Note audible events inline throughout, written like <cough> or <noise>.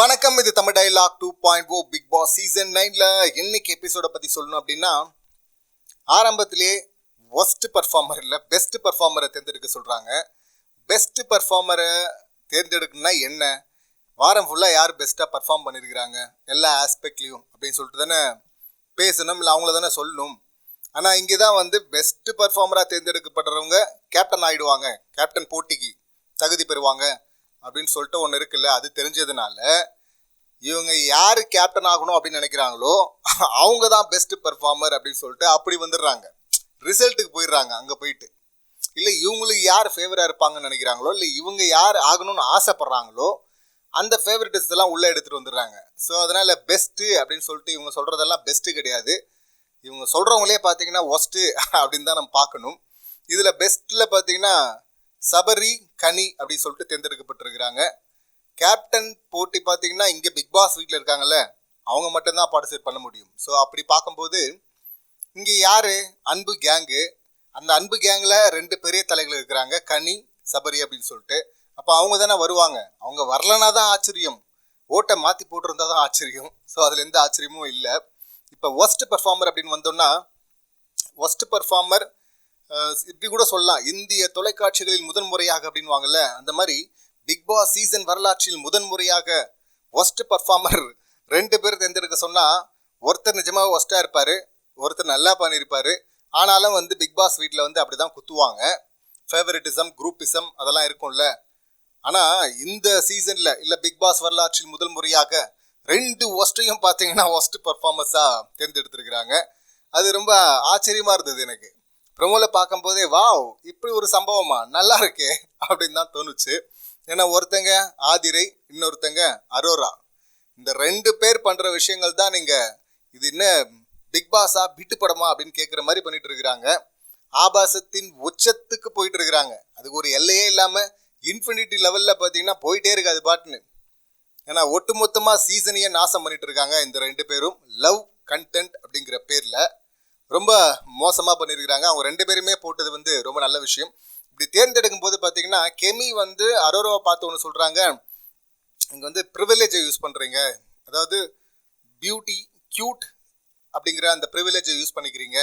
வணக்கம் இது Tamil dialogue two point ஓ Bigg Boss season நைன்ல இன்னைக்கு எபிசோட பத்தி சொல்லணும் அப்படின்னா ஆரம்பத்திலே ஒஸ்ட் பர்ஃபார்மர் இல்லை பெஸ்ட் பர்ஃபார்மரை தேர்ந்தெடுக்க சொல்றாங்க. பெஸ்ட் பர்ஃபார்மரை தேர்ந்தெடுக்கணும்னா என்ன? வாரம் ஃபுல்லாக யார் பெஸ்ட்டாக பர்ஃபார்ம் பண்ணியிருக்கிறாங்க எல்லா ஆஸ்பெக்ட்லேயும் அப்படின்னு சொல்லிட்டு தானே பேசணும் இல்லை அவங்கள தானே சொல்லணும். ஆனால் இங்கே தான் வந்து பெஸ்ட் பர்ஃபார்மராக தேர்ந்தெடுக்கப்படுறவங்க கேப்டன் ஆயிடுவாங்க. கேப்டன் போட்டிக்கு தகுதி பெறுவாங்க. அப்படின்னு சொல்லிட்டு ஒன்று இருக்குல்ல அது தெரிஞ்சதுனால இவங்க யார் கேப்டன் ஆகணும் அப்படின்னு நினைக்கிறாங்களோ அவங்க தான் பெஸ்ட் பெர்ஃபார்மர் அப்படின்னு சொல்லிட்டு அப்படி வந்துடுறாங்க. ரிசல்ட்டுக்கு போயிடுறாங்க அங்கே போயிட்டு. இல்லை இவங்களுக்கு யார் ஃபேவராக இருப்பாங்கன்னு நினைக்கிறாங்களோ இல்லை இவங்க யார் ஆகணும்னு ஆசைப்படுறாங்களோ அந்த ஃபேவரட்டிஸ் எல்லாம் உள்ளே எடுத்துகிட்டு வந்துடுறாங்க. ஸோ அதனால் பெஸ்ட்டு அப்படின்னு சொல்லிட்டு இவங்க சொல்கிறதெல்லாம் பெஸ்ட்டு கிடையாது. இவங்க சொல்கிறவங்களே பார்த்தீங்கன்னா ஒஸ்ட்டு அப்படின்னு தான் நம்ம பார்க்கணும். இதில் பெஸ்ட்டில் பார்த்தீங்கன்னா சபரி கனி அப்படின்னு சொல்லிட்டு தேர்ந்தெடுக்கப்பட்டிருக்கிறாங்க. கேப்டன் போட்டி பார்த்தீங்கன்னா இங்கே பிக் பாஸ் வீட்டில் இருக்காங்கல்ல அவங்க மட்டும்தான் பார்ட்டிசிபேட் பண்ண முடியும். ஸோ அப்படி பார்க்கும்போது இங்கே யார்? அன்பு கேங்கு அந்த அன்பு கேங்கில் ரெண்டு பெரிய தலைகள் இருக்கிறாங்க கனி சபரி அப்படின்னு சொல்லிட்டு. அப்போ அவங்க தானே வருவாங்க. அவங்க வரலனா தான் ஆச்சரியம். ஓட்டை மாற்றி போட்டிருந்தா தான் ஆச்சரியம். ஸோ அதில் எந்த ஆச்சரியமும் இல்லை. இப்போ ஒஸ்ட் பெர்ஃபார்மர் அப்படின்னு வந்தோம்னா ஒஸ்ட் பெர்ஃபார்மர் இப்படி கூட சொல்லலாம். இந்திய தொலைக்காட்சிகளில் முதன்முறையாக அப்படின்வாங்கல்ல அந்த மாதிரி பிக் பாஸ் சீசன் வரலாற்றில் முதன்முறையாக ஒஸ்ட் பர்ஃபார்மர் ரெண்டு பேர் தேர்ந்தெடுக்க சொன்னால் ஒருத்தர் நிஜமாக ஒஸ்ட்டாக இருப்பார் ஒருத்தர் நல்லா பண்ணியிருப்பார். ஆனாலும் வந்து பிக் பாஸ் வீட்டில் வந்து அப்படி தான் குத்துவாங்க. ஃபேவரட்டிசம் குரூப்பிசம் அதெல்லாம் இருக்கும்ல. ஆனால் இந்த சீசனில் இல்லை பிக் பாஸ் வரலாற்றில் முதல் முறையாக ரெண்டு ஒஸ்ட்டையும் பார்த்தீங்கன்னா ஒஸ்ட் பர்ஃபார்மன்ஸாக தேர்ந்தெடுத்துருக்கிறாங்க. அது ரொம்ப ஆச்சரியமாக இருந்தது எனக்கு. ப்ரொமோவில் பார்க்கும்போதே வாவ் இப்படி ஒரு சம்பவமா? நல்லா இருக்கே. அப்படின்னு தான் தோணுச்சு. ஏன்னா ஒருத்தங்க ஆதிரை இன்னொருத்தங்க அரோரா. இந்த ரெண்டு பேர் பண்ணுற விஷயங்கள் தான் நீங்கள் இது என்ன பிக் பாஸா பிட்டு படமா அப்படின்னு கேட்குற மாதிரி பண்ணிட்டு இருக்கிறாங்க. ஆபாசத்தின் உச்சத்துக்கு போயிட்டு இருக்கிறாங்க. அதுக்கு ஒரு எல்லையே இல்லாமல் இன்ஃபினிட்டி லெவலில் பார்த்தீங்கன்னா போயிட்டே இருக்காது பாட்டுன்னு. ஏன்னா ஒட்டுமொத்தமாக சீசனையே நாசம் பண்ணிட்டு இருக்காங்க இந்த ரெண்டு பேரும். லவ் கண்டென்ட் அப்படிங்கிற பேரில். ரொம்ப மோசமாக பண்ணியிருக்கிறாங்க அவங்க ரெண்டு பேருமே போட்டது வந்து ரொம்ப நல்ல விஷயம். இப்படி தேர்ந்தெடுக்கும் போது பார்த்தீங்கன்னா கெமி வந்து அரோரோவை பார்த்து ஒன்று சொல்கிறாங்க இங்கே வந்து ப்ரிவிலேஜை யூஸ் பண்ணுறீங்க அதாவது பியூட்டி க்யூட் அப்படிங்கிற அந்த ப்ரிவிலேஜை யூஸ் பண்ணிக்கிறீங்க.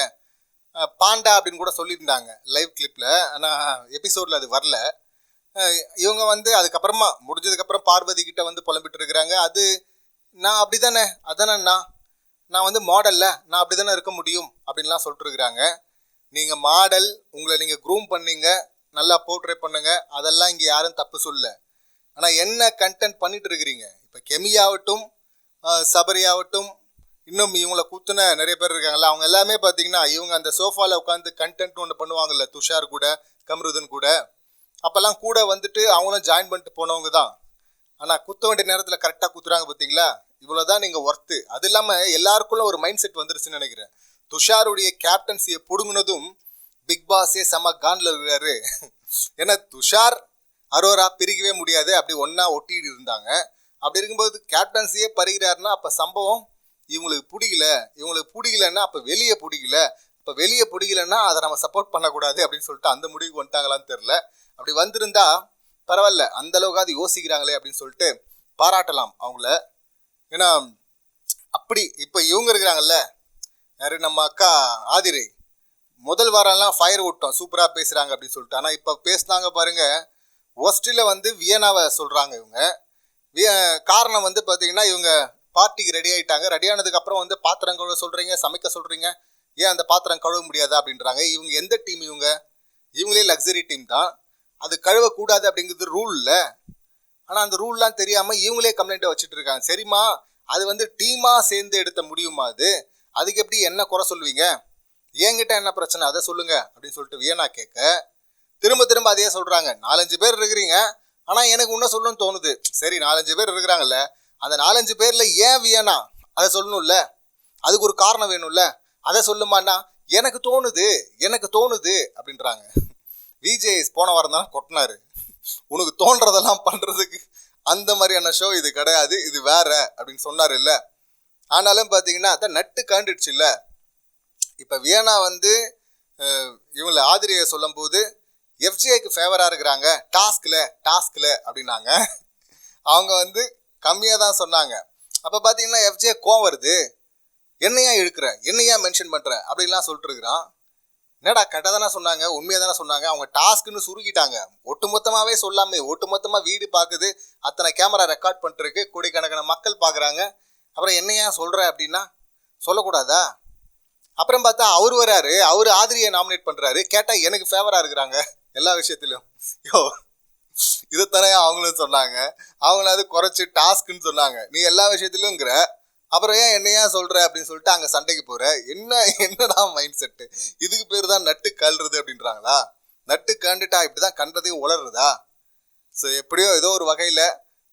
பாண்டா அப்படின்னு கூட சொல்லியிருந்தாங்க லைவ் கிளிப்பில் ஆனால் எபிசோடில் அது வரல. இவங்க வந்து அதுக்கப்புறமா முடிஞ்சதுக்கப்புறம் பார்வதி கிட்ட வந்து புலம்பிட்டு இருக்கிறாங்க. அது நான் அப்படி தானே நான்? நான் வந்து மாடலில் நான் அப்படி தானே இருக்க முடியும் அப்படின்லாம் சொல்லிட்டுருக்குறாங்க. நீங்கள் மாடல் உங்களை நீங்கள் க்ரூம் பண்ணீங்க நல்லா போர்ட்ரேட் பண்ணுங்க அதெல்லாம் இங்கே யாரும் தப்பு சொல்ல ஆனால் என்ன கண்டென்ட் பண்ணிட்டு இருக்கிறீங்க இப்போ கெமியாகட்டும் சபரியாகட்டும் இன்னும் இவங்கள குத்துன நிறைய பேர் இருக்காங்கல்ல அவங்க எல்லாமே பார்த்தீங்கன்னா இவங்க அந்த சோஃபாவில் உட்காந்து கண்டென்ட் ஒன்று பண்ணுவாங்கல்ல துஷார் கூட கம்ருதன் கூட. அப்போல்லாம் கூட வந்துட்டு அவங்களும் ஜாயின் பண்ணிட்டு போனவங்க தான். ஆனால் குத்த வேண்டிய நேரத்தில் கரெக்டாக குத்துறாங்க பார்த்தீங்களா? இவ்வளோ தான் நீங்கள் ஒர்த்து அது இல்லாமல் எல்லாருக்குள்ள ஒரு மைண்ட் செட் வந்துருச்சுன்னு நினைக்கிறேன். துஷாருடைய கேப்டன்சியை பிடுங்கினதும் பிக் பாஸே செம கான்ல இருக்கிறாரு ஏன்னா துஷார் அரோரா பிரிக்கவே முடியாது. அப்படி ஒன்றா ஒட்டிட்டு இருந்தாங்க. அப்படி இருக்கும்போது கேப்டன்சியே பறிகிறாருன்னா அப்போ சம்பவம் இவங்களுக்கு பிடிக்கல. இவங்களுக்கு பிடிக்கலன்னா அப்போ வெளியே பிடிக்கல. இப்போ வெளியே பிடிக்கலன்னா அதை நம்ம சப்போர்ட் பண்ணக்கூடாது அப்படின்னு சொல்லிட்டு அந்த முடிவுக்கு வந்துட்டாங்களான்னு தெரில அப்படி வந்திருந்தா பரவாயில்ல. அந்த அளவுக்காவது யோசிக்கிறாங்களே அப்படின்னு சொல்லிட்டு பாராட்டலாம் அவங்கள. ஏன்னா அப்படி இப்போ இவங்க இருக்கிறாங்கல்ல யார்? நம்ம அக்கா ஆதிரை. முதல் வாரம்லாம் ஃபயர் விட்டோம் சூப்பராக பேசுகிறாங்க அப்படின்னு சொல்லிட்டு. ஆனால் இப்போ பேசுனாங்க பாருங்கள் ஒஸ்டில் வந்து வியனாவை சொல்கிறாங்க இவங்க. விய காரணம் வந்து பார்த்தீங்கன்னா இவங்க பார்ட்டிக்கு ரெடி ஆகிட்டாங்க ரெடி ஆனதுக்கப்புறம் வந்து பாத்திரம் கழுவ சொல்கிறீங்க சமைக்க சொல்கிறீங்க ஏன் அந்த பாத்திரம் கழுவ முடியாது அப்படின்றாங்க. இவங்க எந்த டீம் இவங்க? இவங்களே லக்ஸரி டீம் தான். அது கழுவக்கூடாது அப்படிங்கிறது ரூல் இல்லை ஆனால் அந்த ரூல்லாம் தெரியாமல் இவங்களே கம்ப்ளைண்ட்டை வச்சுட்டு இருக்காங்க. சரிம்மா அது வந்து டீமாக சேர்ந்து எடுத்த முடியுமா அது? அதுக்கு எப்படி என்ன குறை சொல்லுவீங்க? என்கிட்ட என்ன பிரச்சனை? அதை சொல்லுங்க அப்படின்னு சொல்லிட்டு வியனா கேட்க திரும்ப திரும்ப அதையே சொல்கிறாங்க நாலஞ்சு பேர் இருக்கிறீங்க. ஆனால் எனக்கு இன்னும் சொல்லணும்னு தோணுது. சரி நாலஞ்சு பேர் இருக்கிறாங்கல்ல. அந்த நாலஞ்சு பேரில் ஏன் வியனா அதை சொல்லணும்ல. அதுக்கு ஒரு காரணம் வேணும்ல. அதை சொல்லுமாண்ணா? எனக்கு தோணுது எனக்கு தோணுது அப்படின்றாங்க. விஜய் போன வாரம் தான் கொட்டினாரு. உனக்கு தோன்றதெல்லாம் பண்ணுறதுக்கு அந்த மாதிரியான ஷோ இது கிடையாது இது வேற அப்படின்னு சொன்னார் இல்லை. ஆனாலும் பார்த்தீங்கன்னா அதான் நட்டு காண்டுடுச்சு இல்லை. இப்போ வியனா வந்து இவங்களை இவங்கள ஆதிரியை சொல்லும்போது எஃப்ஜிஐக்கு ஃபேவராக இருக்கிறாங்க டாஸ்கில் டாஸ்கில் அப்படின்னாங்க. அவங்க வந்து கம்மியாக தான் சொன்னாங்க. அப்போ பார்த்தீங்கன்னா எஃப்ஜே கோவம் வருது. என்னையா இழுக்கிற? என்னையா மென்ஷன் பண்ணுற அப்படின்லாம் சொல்லிட்டு இருக்கிறான். என்னடா கரெக்டாக தானே சொன்னாங்க உண்மையாக தானே சொன்னாங்க அவங்க டாஸ்க்குன்னு சுருக்கிட்டாங்க. ஒட்டுமொத்தமாகவே சொல்லாமே ஒட்டுமொத்தமாக வீடு பார்க்குது அத்தனை கேமரா ரெக்கார்ட் பண்ணிட்டுருக்கு கோடிக்கணக்கான மக்கள் பார்க்குறாங்க. அப்புறம் என்னையா சொல்கிற அப்படின்னா சொல்லக்கூடாதா? அப்புறம் பார்த்தா அவர் வராரு அவர் ஆதிரியை நாமினேட் பண்ணுறாரு கேட்டால் எனக்கு ஃபேவராக இருக்கிறாங்க எல்லா விஷயத்திலும். யோ இதைத்தானே அவங்களும் சொன்னாங்க. அவங்களாவது குறைச்சி டாஸ்க்குன்னு சொன்னாங்க. நீ எல்லா விஷயத்திலும்ங்கிற அப்புறம் ஏன் என்னையா சொல்ற அப்படின்னு சொல்லிட்டு அங்கே சண்டைக்கு போற? என்ன என்னடா மைண்ட் செட்டு இதுக்கு பேர் தான் நட்டு கல்றது அப்படின்றாங்களா? நட்டு கண்டுட்டா இப்படி தான் கண்டதையும் உளருதா ஸோ எப்படியோ ஏதோ ஒரு வகையில்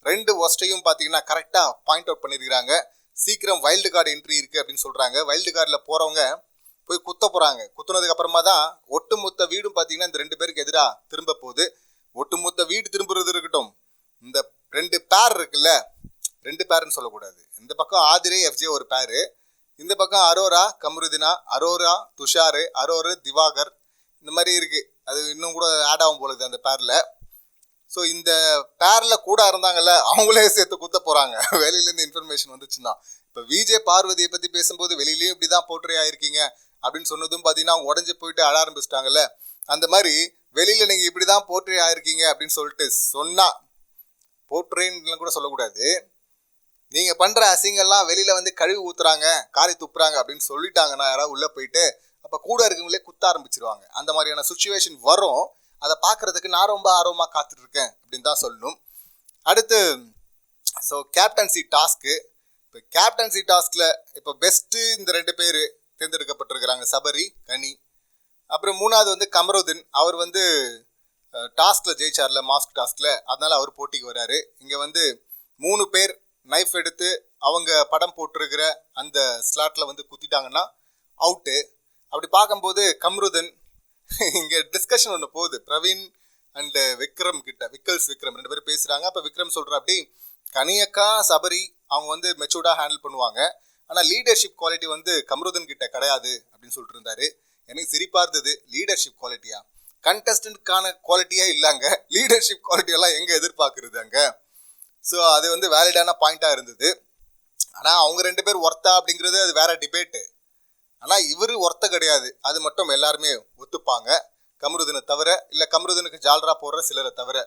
ரெண்டு ஒஸ்டையும் பார்த்தீங்கன்னா கரெக்டாக பாயிண்ட் அவுட் பண்ணியிருக்கிறாங்க. சீக்கிரம் வைல்டு கார்டு என்ட்ரி இருக்குது அப்படின்னு சொல்கிறாங்க வைல்டு கார்டில் போகிறவங்க போய் குத்த போகிறாங்க குத்துனதுக்கு அப்புறமா தான் ஒட்டுமொத்த வீடும் பார்த்தீங்கன்னா இந்த ரெண்டு பேருக்கு எதிராக திரும்ப போகுது. ஒட்டுமொத்த வீடு திரும்புறது இருக்கட்டும். இந்த ரெண்டு பேர் இருக்குல்ல ரெண்டு பேர்னு சொல்லக்கூடாது. இந்த பக்கம் ஆதிரே எஃப்ஜே ஒரு பேரு. இந்த பக்கம் அரோரா கம்ருதினா அரோரா துஷாரு அரோரு திவாகர் இந்த மாதிரி இருக்குது அது இன்னும் கூட ஆட் ஆகும் போலது அந்த பேரில். ஸோ இந்த பேரில் கூட இருந்தாங்கல்ல அவங்களே சேர்த்து குத்த போகிறாங்க <laughs> வெளியிலேருந்து இன்ஃபர்மேஷன் வந்துச்சுன்னா. இப்போ விஜய் பார்வதியை பற்றி பேசும்போது வெளியிலயும் இப்படி தான் போர்ட்ரே ஆயிருக்கீங்க அப்படின்னு சொன்னதும் பார்த்தீங்கன்னா உடஞ்சி போயிட்டு அழ ஆரம்பிச்சிட்டாங்கல்ல. அந்த மாதிரி வெளியில் நீங்கள் இப்படி தான் போர்ட்ரே ஆயிருக்கீங்க அப்படின்னு சொல்லிட்டு சொன்னால் போர்ட்ரேன்னு கூட சொல்லக்கூடாது. நீங்கள் பண்ணுற அசிங்கெல்லாம் வெளியில் வந்து கழுவி ஊத்துறாங்க காரி துப்புறாங்க அப்படின்னு சொல்லிட்டாங்கன்னா யாராவது உள்ளே போயிட்டு அப்போ கூட இருக்கவங்களே குத்த ஆரம்பிச்சிருவாங்க. அந்த மாதிரியான சுச்சுவேஷன் வரும். அதை பார்க்குறதுக்கு நான் ரொம்ப ஆர்வமாக காத்துட்ருக்கேன் அப்படின்னு தான் சொல்லணும். அடுத்து ஸோ கேப்டன்சி டாஸ்க்கு இப்போ கேப்டன்சி டாஸ்கில் இப்போ பெஸ்ட்டு இந்த ரெண்டு பேர் தேர்ந்தெடுக்கப்பட்டிருக்கிறாங்க. சபரி கனி. அப்புறம் மூணாவது வந்து கமருதீன். அவர் வந்து டாஸ்கில் ஜெயிச்சார்ல மாஸ்க் டாஸ்கில் அதனால் அவர் போட்டிக்கு வராரு. இங்கே வந்து மூணு பேர் நைஃப் எடுத்து அவங்க படம் போட்டிருக்கிற அந்த ஸ்லாட்டில் வந்து குத்திட்டாங்கன்னா அவுட்டு அப்படி பார்க்கும்போது கம்ருதன் இங்கே டிஸ்கஷன் ஒன்று போகுது. பிரவீன் அண்டு விக்ரம் கிட்ட விக்கல்ஸ் விக்ரம் ரெண்டு பேரும் பேசுகிறாங்க அப்போ விக்ரம் சொல்கிற அப்படி கனியக்கா சபரி அவங்க வந்து மெச்சூர்டாக ஹேண்டில் பண்ணுவாங்க. ஆனால் லீடர்ஷிப் குவாலிட்டி வந்து கம்ருதன் கிட்ட கிடையாது அப்படின்னு சொல்லிட்டு இருந்தாரு. எனக்கு சிரிப்பாக இருந்தது. லீடர்ஷிப் குவாலிட்டியா கண்டஸ்டன்ட்கான குவாலிட்டியே இல்லைங்க. லீடர்ஷிப் குவாலிட்டியெல்லாம் எங்கே எதிர்பார்க்குறது அங்கே? ஸோ அது வந்து வேலிடான பாயிண்ட்டாக இருந்தது. ஆனால் அவங்க ரெண்டு பேர் ஒர்த்தா அப்படிங்கிறது அது வேற டிபேட்டு ஆனால் இவர் ஒர்த்த கிடையாது. அது மட்டும் எல்லாருமே ஒத்துப்பாங்க. கமருதனை தவிர இல்லை கமருதனுக்கு ஜால்ரா போடுற சிலரை தவிர.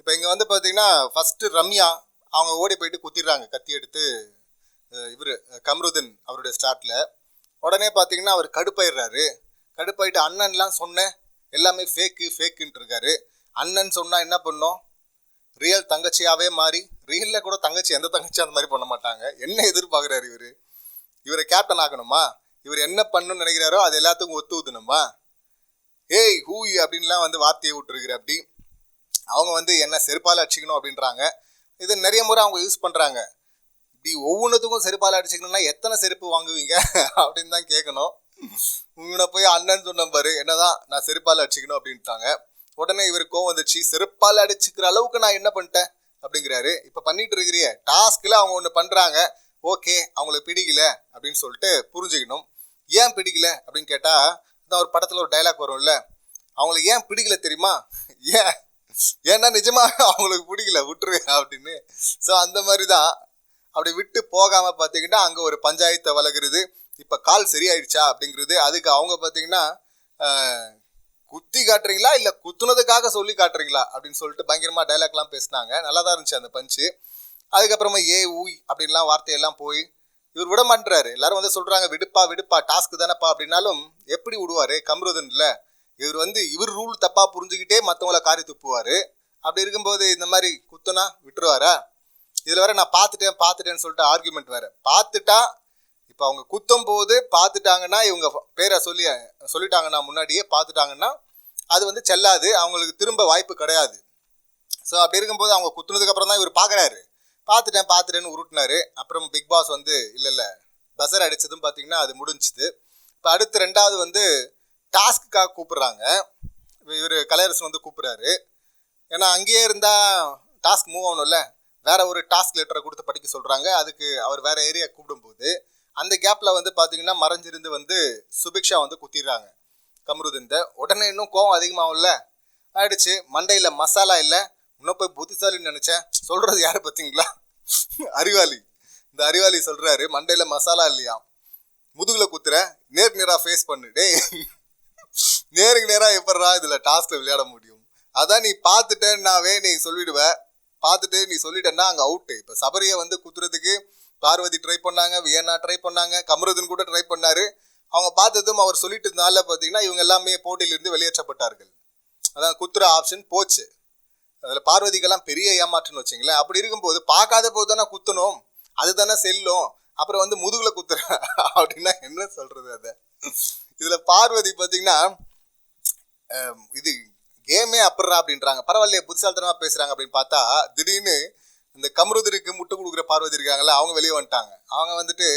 இப்போ இங்கே வந்து பார்த்தீங்கன்னா ஃபஸ்ட்டு ரம்யா அவங்க ஓடி போயிட்டு குத்திடுறாங்க கத்தி எடுத்து இவர் கமருதன் அவருடைய ஸ்டார்ட்டில் உடனே பார்த்தீங்கன்னா அவர் கடுப்பாயிடுறாரு. கடுப்பாயிட்டு அண்ணன்லாம் சொன்னேன் எல்லாமே ஃபேக்கு ஃபேக்குன்ட்டு இருக்காரு. அண்ணன் சொன்னால் என்ன பண்ணோம்? ரியல் தங்கச்சியாவே மாறி ரியல்ல கூட தங்கச்சி எந்த தங்கச்சி அந்த மாதிரி பண்ண மாட்டாங்க. என்ன எதிர்பார்க்குறாரு இவர்? இவரை கேப்டன் ஆகணுமா இவர் என்ன பண்ணணும்னு நினைக்கிறாரோ அது எல்லாத்துக்கும் ஒத்து ஊத்தணுமா? ஏய் ஹூய் அப்படின்லாம் வந்து வார்த்தையை விட்டுருக்குற அப்படி. அவங்க வந்து என்ன செருப்பால் அடிச்சுக்கணும் அப்படின்றாங்க. இது நிறைய முறை அவங்க யூஸ் பண்ணுறாங்க இப்படி ஒவ்வொன்றுத்துக்கும் செருப்பால் அடிச்சுக்கணும்னா எத்தனை செருப்பு வாங்குவீங்க? அப்படின்னு தான் கேட்கணும் உங்களை போய் அண்ணன் சொன்ன பாரு என்னதான் நான் செருப்பால் அடிச்சுக்கணும் அப்படின்ட்டாங்க. உடனே இவர் கோவம் வந்துச்சு செருப்பால் அடிச்சுக்கிற அளவுக்கு நான் என்ன பண்ணிட்டேன்? அப்படிங்கிறாரு. இப்போ பண்ணிட்டு இருக்கிறிய டாஸ்கில் அவங்க ஒன்று பண்ணுறாங்க ஓகே அவங்களுக்கு பிடிக்கல. அப்படின்னு சொல்லிட்டு புரிஞ்சுக்கணும். ஏன் பிடிக்கல? அப்படின்னு கேட்டால் இந்த ஒரு படத்தில் ஒரு டைலாக் வரும்ல. அவங்களுக்கு ஏன் பிடிக்கல தெரியுமா? ஏன்? ஏன்னா நிஜமாக அவங்களுக்கு பிடிக்கல. விட்டுரு அப்படின்னு. ஸோ அந்த மாதிரி தான் அப்படி விட்டு போகாமல் பார்த்தீங்கன்னா அங்கே ஒரு பஞ்சாயத்தை வளர்க்குறது இப்போ கால் சரியாயிடுச்சா அப்படிங்கிறது. அதுக்கு அவங்க பார்த்தீங்கன்னா குத்தி காட்டுறீங்களா இல்லை குத்துனதுக்காக சொல்லி காட்டுறீங்களா அப்படின்னு சொல்லிட்டு பயங்கரமாக டைலாக்லாம் பேசினாங்க. நல்லா தான் இருந்துச்சு அந்த பஞ்சு அதுக்கப்புறமா ஏ ஊய் அப்படின்லாம் வார்த்தையெல்லாம் போய் இவர் விட மாட்டுறாரு எல்லாரும் வந்து சொல்றாங்க விடுப்பா விடுப்பா டாஸ்க் தானப்பா அப்படின்னாலும் எப்படி விடுவாரு? கம்ருதன் இல்ல. இவர் வந்து இவர் ரூல் தப்பா புரிஞ்சுக்கிட்டே மற்றவங்கள காரி துப்புவாரு. அப்படி இருக்கும்போது இந்த மாதிரி குத்துனா விட்டுருவாரா? இதில் வேற நான் பார்த்துட்டேன் பார்த்துட்டேன்னு சொல்லிட்டு ஆர்குமெண்ட் வேற. பார்த்துட்டா இப்போ அவங்க குத்தும் போது பார்த்துட்டாங்கன்னா இவங்க பேரை சொல்லி சொல்லிட்டாங்கன்னா முன்னாடியே பார்த்துட்டாங்கன்னா அது வந்து செல்லாது. அவங்களுக்கு திரும்ப வாய்ப்பு கிடையாது. ஸோ அப்படி இருக்கும்போது அவங்க குத்துனதுக்கப்புறம் தான் இவர் பார்க்குறாரு பார்த்துட்டேன் பார்த்துட்டேன்னு உருட்டினாரு. அப்புறம் பிக் பாஸ் வந்து இல்லை இல்லை பசர் அடித்ததும் பார்த்தீங்கன்னா அது முடிஞ்சுது. இப்போ அடுத்து ரெண்டாவது வந்து டாஸ்க்குக்காக கூப்பிட்றாங்க. இவர் கலையரசன் வந்து கூப்பிட்றாரு. ஏன்னா அங்கேயே இருந்தால் டாஸ்க் மூவ் ஆகணும்ல. வேற ஒரு டாஸ்க் லெட்டரை கொடுத்து படிக்க சொல்கிறாங்க அதுக்கு அவர் வேற ஏரியா கூப்பிடும்போது அந்த கேப்பில் வந்து பார்த்தீங்கன்னா மறைஞ்சிருந்து வந்து சுபிக்ஷா வந்து குத்திடுறாங்க. கமருதிந்த உடனே இன்னும் கோவம் அதிகமாகும்ல? ஆயிடுச்சு. மண்டையில் மசாலா இல்லை. இன்னும் போய் புத்திசாலின்னு நினச்சேன். சொல்கிறது யார் பார்த்தீங்களா அறிவாளி. இந்த அறிவாளி சொல்கிறாரு மண்டையில் மசாலா இல்லையா? முதுகில் குத்துற நேருக்கு நேராக ஃபேஸ் பண்ணு. டேய் நேருக்கு நேராக எப்படா இதில் டாஸ்கில் விளையாட முடியும்? அதான் நீ பார்த்துட்டேன்னாவே நீ சொல்லிடுவ. பார்த்துட்டு நீ சொல்லிட்டேன்னா அங்கே அவுட்டு இப்போ சபரியை வந்து குத்துறதுக்கு பார்வதி ட்ரை பண்ணாங்க வியன்னா ட்ரை பண்ணாங்க கமருதன் கூட ட்ரை பண்ணாரு. அவங்க பார்த்ததும் அவர் சொல்லிட்டதுனால பார்த்தீங்கன்னா இவங்க எல்லாமே போட்டியிலிருந்து வெளியேற்றப்பட்டார்கள். அதான் குத்துற ஆப்ஷன் போச்சு. அதில் பார்வதிக்கெல்லாம் பெரிய ஏமாற்றுன்னு வச்சிங்களேன். அப்படி இருக்கும்போது பார்க்காத போது தானே குத்தணும். அது தானே செல்லும். அப்புறம் வந்து முதுகில் குத்துற <laughs> அப்படின்னா என்ன சொல்கிறது அதை? இதில் பார்வதி பார்த்தீங்கன்னா இது கேமே அப்புறா அப்படின்றாங்க. பரவாயில்லையே புத்திசாலித்தனமா பேசுகிறாங்க அப்படின்னு பார்த்தா திடீர்னு இந்த கமருதருக்கு முட்டு கொடுக்குற பார்வதி இருக்காங்கல்ல அவங்க வெளியே வந்துட்டாங்க. அவங்க வந்துட்டு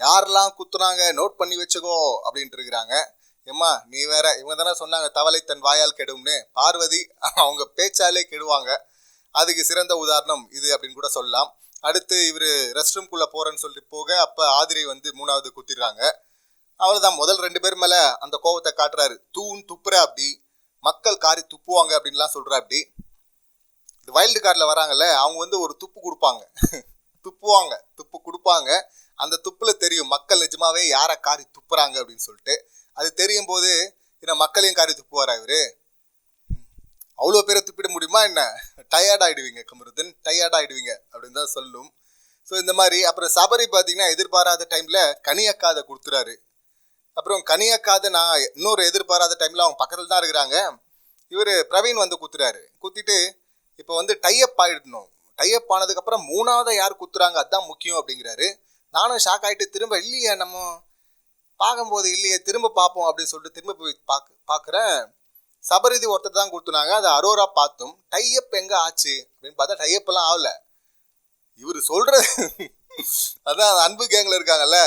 யாரெல்லாம் குத்துனாங்க நோட் பண்ணி வச்சுக்கோ அப்படின்ட்டு இருக்கிறாங்க. ஏம்மா நீ வேற இவங்க தானே சொன்னாங்க தவளை தன் வாயால் கெடும்னு. பார்வதி அவங்க பேச்சாலே கெடுவாங்க. அதுக்கு சிறந்த உதாரணம் இது அப்படின்னு கூட சொல்லலாம். அடுத்து இவர் ரெஸ்ட் ரூம்குள்ளே போகிறேன்னு சொல்லிட்டு போக அப்போ ஆதிரை வந்து மூணாவது குத்திடுறாங்க. அவ்வளோதான் முதல் ரெண்டு பேர் மேலே அந்த கோவத்தை காட்டுறாரு. தூண் துப்புற அப்படி மக்கள் காரி துப்புவாங்க அப்படின்லாம் சொல்கிற அப்படி இந்த வைல்டு கார்டில் வராங்கல்ல அவங்க வந்து ஒரு துப்பு கொடுப்பாங்க. <laughs> துப்புவாங்க துப்பு கொடுப்பாங்க. அந்த துப்பில் தெரியும் மக்கள் நிஜமாவே யாரை காரி துப்புறாங்க அப்படின்னு சொல்லிட்டு. அது தெரியும் போது என்ன மக்களையும் காரி துப்புவாரா இவர்? அவ்வளோ பேரை துப்பிட முடியுமா என்ன? டயர்ட் ஆகிடுவீங்க கமருதன். டயர்ட் ஆகிடுவீங்க அப்படின்னு தான் சொல்லும். ஸோ இந்த மாதிரி அப்புறம் சபரி பார்த்தீங்கன்னா எதிர்பாராத டைமில் கனியக்காதை கொடுத்துறாரு. அப்புறம் கனியக்காதை நான் இன்னொரு எதிர்பாராத டைமில் அவங்க பக்கத்தில் தான் இருக்கிறாங்க. இவர் பிரவீன் வந்து குத்துறாரு. குத்திட்டு இப்போ வந்து டைஅப் ஆகிடணும் டைஅப் ஆனதுக்கப்புறம் மூணாவது யார் குத்துறாங்க? அதுதான் முக்கியம் அப்படிங்கிறாரு. நானும் ஷாக் ஆகிட்டு திரும்ப இல்லையே நம்ம பார்க்கும்போது இல்லையே திரும்ப பார்ப்போம் அப்படின்னு சொல்லிட்டு திரும்ப போய் பார்க்க பார்க்குறேன். சபரிதி ஒருத்தர் தான் கொடுத்துனாங்க அது அரோரா பார்த்தும் டைஅப் எங்கே ஆச்சு? அப்படின்னு பார்த்தா டைஅப்லாம் ஆகல. இவர் சொல்கிற <laughs> அதான் அன்பு கேங்கில் இருக்காங்கல்ல.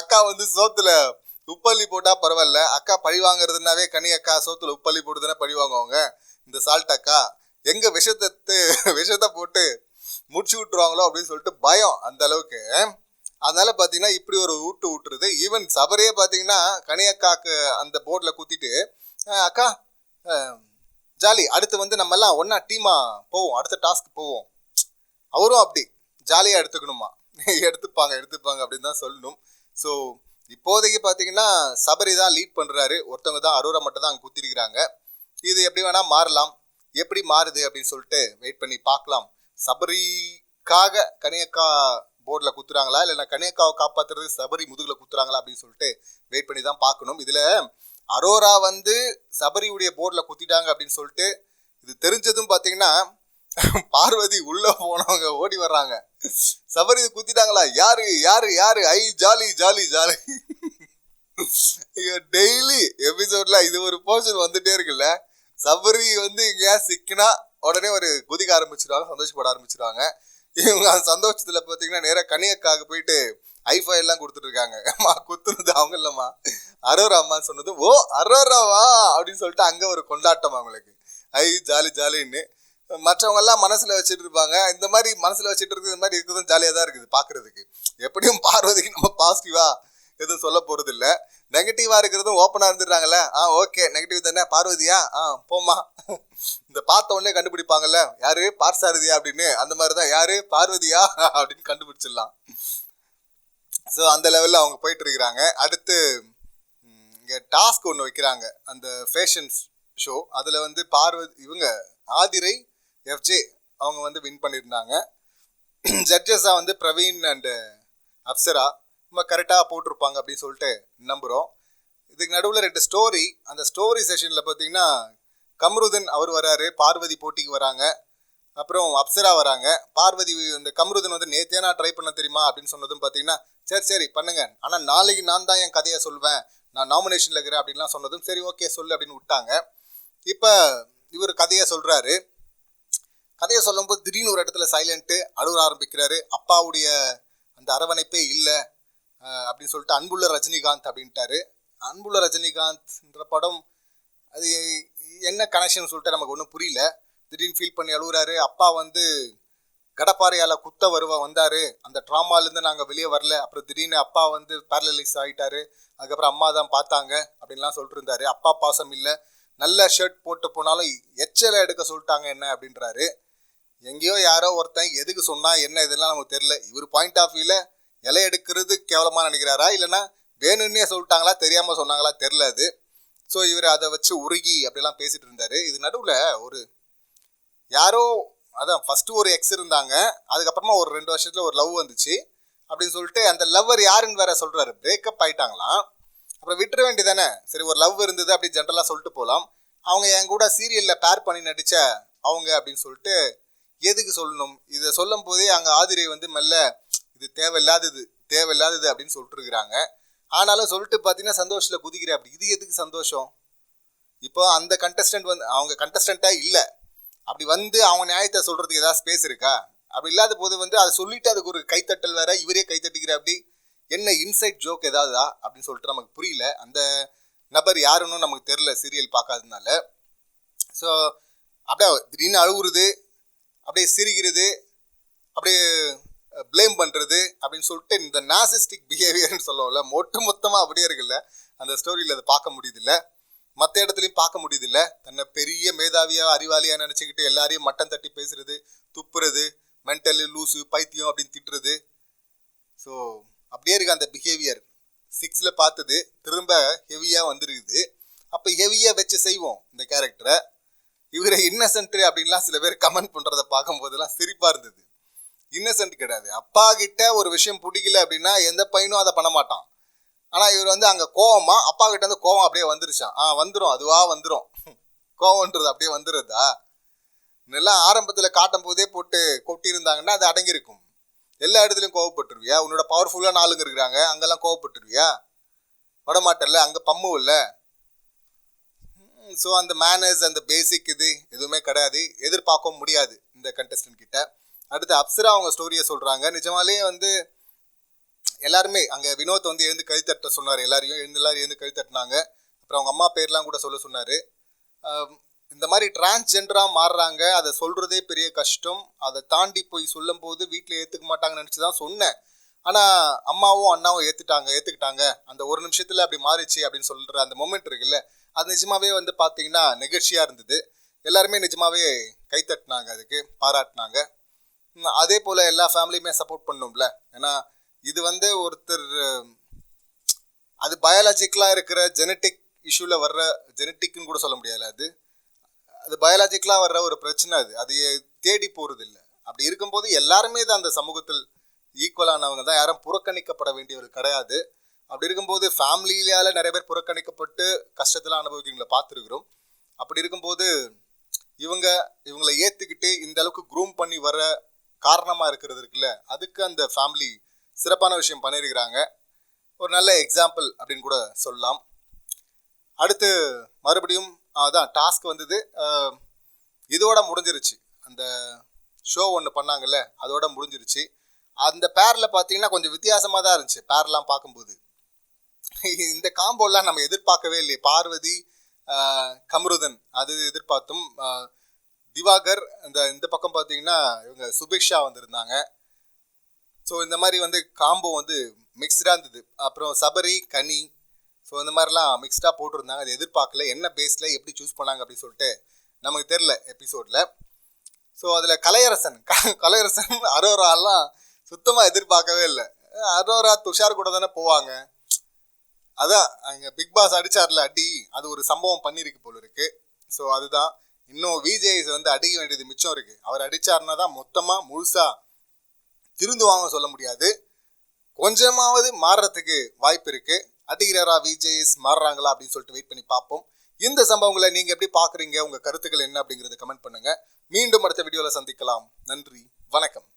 அக்கா வந்து சோத்தில் உப்பள்ளி போட்டால் பரவாயில்ல. அக்கா பழி வாங்குறதுனாவே கனி அக்கா சோத்தில் உப்பள்ளி போட்டு பழி வாங்குவாங்க. இந்த சால்ட் அக்கா. எங்க விஷத்தை விஷத்தை போட்டு முடிச்சு விட்டுருவாங்களோ அப்படின்னு சொல்லிட்டு பயம் அந்த அளவுக்கு. அதனால பார்த்தீங்கன்னா இப்படி ஒரு ஊட்டு ஊட்டுறது. ஈவன் சபரியே பார்த்தீங்கன்னா கனியக்காக்கு அந்த போர்டில் குத்திட்டு அக்கா ஜாலி அடுத்து வந்து நம்ம எல்லாம் ஒன்றா டீமாக போவோம். அடுத்த டாஸ்க் போவோம். அவரும் அப்படி ஜாலியாக எடுத்துக்கணுமா? எடுத்துப்பாங்க எடுத்துப்பாங்க அப்படின்னு தான் சொல்லணும். ஸோ இப்போதைக்கு பார்த்தீங்கன்னா சபரி தான் லீட் பண்ணுறாரு ஒருத்தவங்க தான் அரோரா மட்டும் தான் அங்கே குத்திருக்கிறாங்க. இது எப்படி வேணால் மாறலாம். எப்படி மாறுது அப்படின்னு சொல்லிட்டு வெயிட் பண்ணி பார்க்கலாம். சபரிக்காக கனியக்கா போர்டில் குத்துறாங்களா? இல்லைன்னா கனியக்காவை காப்பாற்றுறது சபரி முதுகில் குத்துறாங்களா அப்படின்னு சொல்லிட்டு வெயிட் பண்ணி தான் பார்க்கணும். இதில் அரோரா வந்து சபரியுடைய போர்டில் குத்திட்டாங்க அப்படின்னு சொல்லிட்டு இது தெரிஞ்சதும் பார்த்தீங்கன்னா பார்வதி உள்ளே போனவங்க ஓடி வர்றாங்க. சபரி இது குத்திட்டாங்களா? யாரு? யாரு? யாரு? ஐ ஜாலி ஜாலி ஜாலி. டெய்லி எபிசோட்ல இது ஒரு போர்ஷன் வந்துட்டே இருக்குல்ல. சபரி வந்து எங்கேயா சிக்கினா உடனே ஒரு குதிக்க ஆரம்பிச்சிருவாங்க சந்தோஷப்பட ஆரம்பிச்சிருவாங்க. இவங்க அந்த சந்தோஷத்தில் பார்த்தீங்கன்னா நேராக கனியக்காக போயிட்டு ஐஃபை எல்லாம் கொடுத்துட்டு இருக்காங்க. அம்மா குத்துனது அவங்க இல்லம்மா. அரோரா சொன்னது ஓ அரோராவா? அப்படின்னு சொல்லிட்டு அங்கே ஒரு கொண்டாட்டம் அவங்களுக்கு. ஐ ஜாலி ஜாலின்னு. மற்றவங்கெல்லாம் மனசில் வச்சுட்டு இருப்பாங்க. இந்த மாதிரி மனசில் வச்சுட்டு இருக்கிறது இந்த மாதிரி இருக்கிறதும் ஜாலியாக தான் இருக்குது பார்க்குறதுக்கு எப்படியும் பார்வதிக்கு நம்ம பாசிட்டிவாக எதுவும் சொல்ல போகிறது இல்லை நெகட்டிவாக இருக்கிறதும் ஓப்பனாக இருந்துடுறாங்கல்ல? ஆ ஓகே நெகட்டிவ் தானே? பார்வதியா? ஆ போமா இந்த பார்த்த உடனே கண்டுபிடிப்பாங்கல்ல? யாரு? பார்சாரதியா அப்படின்னு. அந்த மாதிரி தான் யாரு? பார்வதியா? அப்படின்னு கண்டுபிடிச்சிடலாம். ஸோ அந்த லெவலில் அவங்க போயிட்டு இருக்கிறாங்க அடுத்து இங்கே டாஸ்க் ஒன்று வைக்கிறாங்க. அந்த ஃபேஷன்ஸ் ஷோ அதில் வந்து பார்வதி இவங்க ஆதிரை எஃப்ஜே அவங்க வந்து வின் பண்ணியிருந்தாங்க. <clears throat> ஜட்ஜஸாக வந்து பிரவீன் அண்டு அப்சரா. நம்ம கரெக்டாக போட்டிருப்பாங்க அப்படின்னு சொல்லிட்டு நம்புகிறோம் இதுக்கு நடுவில் ரெண்டு ஸ்டோரி அந்த ஸ்டோரி செஷனில் பார்த்தீங்கன்னா கம்ருதன் அவர் வராரு பார்வதி போட்டிக்கு வராங்க. அப்புறம் அப்சரா வராங்க. பார்வதி இந்த கம்ருதன் வந்து நேத்தே நான் ட்ரை பண்ண தெரியுமா அப்படின்னு சொன்னதும் பார்த்தீங்கன்னா சரி சரி பண்ணுங்க. ஆனால் நாளைக்கு நான் தான் என் கதையை சொல்வேன். நான் நாமினேஷனில் இருக்கிறேன் அப்படின்லாம் சொன்னதும் சரி ஓகே சொல்லு அப்படின்னு விட்டாங்க. இப்போ இவர் கதையை சொல்கிறாரு கதையை சொல்லும்போது திடீர்னு ஒரு இடத்துல சைலண்ட்டு அழுவ ஆரம்பிக்கிறாரு. அப்பாவுடைய அந்த அரவணைப்பே இல்லை. அப்படின்னு சொல்லிட்டு அன்புள்ள ரஜினிகாந்த் அப்படின்ட்டாரு. அன்புள்ள ரஜினிகாந்த்ன்ற படம் அது என்ன கனெக்ஷன் சொல்லிட்டு நமக்கு ஒன்றும் புரியல. திடீர்னு ஃபீல் பண்ணி அழுகுறாரு. அப்பா வந்து கடப்பாறையால் குத்த வருவ வந்தார். அந்த ட்ராமாலேருந்து நாங்கள் வெளியே வரல. அப்புறம் திடீர்னு அப்பா வந்து பேரலிஸ் ஆகிட்டாரு அதுக்கப்புறம் அம்மா தான் பார்த்தாங்க அப்படின்லாம் சொல்லிட்டு இருந்தாரு அப்பா பாசம் இல்லை. நல்ல ஷர்ட் போட்டு போனாலும் எச்சலை எடுக்க சொல்லிட்டாங்க என்ன அப்படின்றாரு. எங்கேயோ யாரோ ஒருத்தன் எதுக்கு சொன்னால் என்ன இதெல்லாம் நமக்கு தெரில இவர் பாயிண்ட் ஆஃப் வியூவில் இலை எடுக்கிறது கேவலமாக நினைக்கிறாரா? இல்லைன்னா வேணும்னே சொல்லிட்டாங்களா? தெரியாமல் சொன்னாங்களா? தெரில அது. ஸோ இவர் அதை வச்சு உருகி அப்படிலாம் பேசிகிட்டு இருந்தார். இது நடுவில் ஒரு யாரோ அதான் ஃபஸ்ட்டு ஒரு எக்ஸ் இருந்தாங்க. அதுக்கப்புறமா ஒரு ரெண்டு வருஷத்தில் ஒரு லவ் வந்துச்சு. அப்படின்னு சொல்லிட்டு அந்த லவ்வர் யாருன்னு வேற சொல்கிறாரு பிரேக்கப் ஆயிட்டாங்களாம் அப்புறம் விட்டுற வேண்டியதானே? சரி ஒரு லவ் இருந்தது அப்படி ஜென்ரலாக சொல்லிட்டு போகலாம் அவங்க என் கூட சீரியலில் பேர் பண்ணி நடித்த அவங்க அப்படின்னு சொல்லிட்டு எதுக்கு சொல்லணும்? இதை சொல்லும் போதே அங்கே ஆதிரை வந்து மெல்ல இது தேவையில்லாதது தேவையில்லாதது அப்படின்னு சொல்லிட்டு இருக்கிறாங்க ஆனாலும் சொல்லிட்டு பார்த்தீங்கன்னா சந்தோஷத்தில் குதிக்கிற அப்படி. இது எதுக்கு சந்தோஷம்? இப்போ அந்த கண்டஸ்டன்ட் வந்து அவங்க கண்டஸ்டண்ட்டாக இல்லை. அப்படி வந்து அவங்க நியாயத்தை சொல்கிறதுக்கு ஏதாவது ஸ்பேஸ் இருக்கா? அப்படி இல்லாத போது வந்து அதை சொல்லிட்டு அதுக்கு ஒரு கைத்தட்டல் வேற இவரே கைத்தட்டுக்கிற அப்படி. என்ன இன்சைட் ஜோக் ஏதாவதா? அப்படின்னு சொல்லிட்டு நமக்கு புரியல. அந்த நபர் யாருன்னு நமக்கு தெரில சீரியல் பார்க்காததுனால. ஸோ அப்படியே திடீர்னு அழுகுறது அப்படியே சிரிக்கிறது அப்படியே ப்ளேம் பண்ணுறது அப்படின்னு சொல்லிட்டு இந்த நாசிஸ்டிக் பிஹேவியர்னு சொல்லுவோம்ல மொட்டு மொத்தமாக அப்படியே இருக்குல்ல அந்த ஸ்டோரியில் அதை பார்க்க முடியுதில்ல. மற்ற இடத்துலையும் பார்க்க முடியுதில்ல. தன்னை பெரிய மேதாவியாக அறிவாளியாக நினச்சிக்கிட்டு எல்லாரையும் மட்டம் தட்டி பேசுறது துப்புறது மென்டலு லூசு பைத்தியம் அப்படின்னு திட்டுறது. ஸோ அப்படியே இருக்கு அந்த பிஹேவியர் சிக்ஸில் பார்த்தது திரும்ப ஹெவியாக வந்துருக்குது. அப்போ ஹெவியாக வச்சு செய்வோம் இந்த கேரக்டரை இவரை இன்னசென்ட் அப்படின்லாம் சில பேர் கமெண்ட் பண்ணுறதை பார்க்கும்போதெல்லாம் சிரிப்பாக இருந்தது. இன்னசென்ட் கிடையாது. அப்பா கிட்ட ஒரு விஷயம் பிடிக்கல அப்படின்னா எந்த பையனும் அதை பண்ண மாட்டான். ஆனால் இவர் வந்து அங்கே கோவமா அப்பா கிட்ட வந்து கோவம் அப்படியே வந்துருச்சான் ஆ வந்துடும் அதுவா வந்துடும் கோவம்ன்றது அப்படியே வந்துடுறதா நல்லா ஆரம்பத்தில் காட்டும் போதே போட்டு கொட்டியிருந்தாங்கன்னா அது அடங்கியிருக்கும். எல்லா இடத்துலையும் கோவப்பட்டுருவியா? உன்னோட பவர்ஃபுல்லான ஆளுங்க இருக்கிறாங்க. அங்கெல்லாம் கோவப்பட்டுருவியா? படமாட்டல அங்கே பம்மு இல்லை. ஸோ அந்த மேனர்ஸ் அந்த பேசிக் இது எதுவுமே கிடையாது. எதிர்பார்க்கவும் முடியாது இந்த கண்டஸ்டன்ட் கிட்ட. அடுத்து அப்சரா அவங்க ஸ்டோரியை சொல்கிறாங்க நிஜமாலே வந்து எல்லாருமே அங்கே வினோத் வந்து எழுந்து கழுத்தட்ட சொன்னார். எல்லாரையும் எழுந்து எல்லாரும் எழுந்து கழுத்தட்டினாங்க அப்புறம் அவங்க அம்மா பேர்லாம் கூட சொல்ல சொன்னார். இந்த மாதிரி டிரான்ஸ்ஜெண்டராக மாறுறாங்க. அதை சொல்கிறதே பெரிய கஷ்டம். அதை தாண்டி போய் சொல்லும்போது வீட்டில் ஏற்றுக்க மாட்டாங்கன்னு நினச்சி தான் சொன்னேன். ஆனால் அம்மாவும் அண்ணாவும் ஏற்றுட்டாங்க ஏற்றுக்கிட்டாங்க அந்த ஒரு நிமிஷத்தில் அப்படி மாறிச்சு அப்படின்னு சொல்கிற அந்த மொமெண்ட் இருக்குல்ல அது நிஜமாவே வந்து பார்த்தீங்கன்னா நிகழ்ச்சியாக இருந்தது. எல்லாருமே நிஜமாவே கைத்தட்டினாங்க அதுக்கு பாராட்டினாங்க. அதே போல் எல்லா ஃபேமிலியுமே சப்போர்ட் பண்ணும்ல. ஏன்னா இது வந்து ஒருத்தர் அது பயாலஜிக்கலாக இருக்கிற ஜெனட்டிக் இஷ்யூவில் வர்ற ஜெனட்டிக்னு கூட சொல்ல முடியாது அது. அது பயாலஜிக்கலாக வர்ற ஒரு பிரச்சனை அது. அது தேடி போகிறது இல்லை அப்படி இருக்கும்போது எல்லாருமே தான் அந்த சமூகத்தில் ஈக்குவலானவங்க தான். யாரும் புறக்கணிக்கப்பட வேண்டியவர் கிடையாது. அப்படி இருக்கும்போது ஃபேமிலியால் நிறைய பேர் புறக்கணிக்கப்பட்டு கஷ்டத்தில் அனுபவிக்கிறவங்கள பார்த்துருக்குறோம். அப்படி இருக்கும்போது இவங்க இவங்களை ஏற்றுக்கிட்டு இந்த அளவுக்கு க்ரூம் பண்ணி வர காரணமாக இருக்கிறது இருக்குல்ல அதுக்கு அந்த ஃபேமிலி சிறப்பான விஷயம் பண்ணியிருக்கிறாங்க. ஒரு நல்ல எக்ஸாம்பிள் அப்படின்னு கூட சொல்லலாம். அடுத்து மறுபடியும் அதான் டாஸ்க் வந்தது. இதோட முடிஞ்சிருச்சு. அந்த ஷோ ஒன்று பண்ணாங்கல்ல அதோட முடிஞ்சிருச்சு. அந்த பேரில் பார்த்தீங்கன்னா கொஞ்சம் வித்தியாசமாக தான் இருந்துச்சு பேர்லாம் பார்க்கும்போது. இந்த காம்போலாம் நம்ம எதிர்பார்க்கவே இல்லை பார்வதி கமருதன் அது எதிர்பார்த்தும் திவாகர் இந்த இந்த பக்கம் பார்த்தீங்கன்னா இவங்க சுபிக்ஷா வந்திருந்தாங்க. ஸோ இந்த மாதிரி வந்து காம்போ வந்து மிக்ஸ்டாக இருந்தது. அப்புறம் சபரி கனி ஸோ இந்த மாதிரிலாம் மிக்ஸ்டாக போட்டிருந்தாங்க. அது எதிர்பார்க்கல. என்ன பேஸில் எப்படி சூஸ் பண்ணாங்க அப்படின்னு சொல்லிட்டு நமக்கு தெரில எபிசோடில் ஸோ அதில் கலையரசன் க- கலையரசன் அரோராலாம் சுத்தமாக எதிர்பார்க்கவே இல்லை. அரோரா துஷார் கூட தானே போவாங்க. அதான் அங்கே பிக் பாஸ் அடிச்சார்ல அடி. அது ஒரு சம்பவம் பண்ணியிருக்கு போல இருக்கு. ஸோ அதுதான். இன்னும் விஜேஎஸ் வந்து அடிக்க வேண்டியது மிச்சம் இருக்கு. அவர் அடிச்சாருன்னா தான் மொத்தமாக முழுசாக திருந்துவாங்க சொல்ல முடியாது. கொஞ்சமாவது மாறுறதுக்கு வாய்ப்பு இருக்கு. அடிக்கிறாரா விஜேஎஸ் மாறுறாங்களா அப்படின்னு சொல்லிட்டு வெயிட் பண்ணி பார்ப்போம். இந்த சம்பவங்களை நீங்க எப்படி பாக்குறீங்க உங்க கருத்துக்கள் என்ன அப்படிங்கறத கமெண்ட் பண்ணுங்க. மீண்டும் அடுத்த வீடியோல சந்திக்கலாம். நன்றி. வணக்கம்.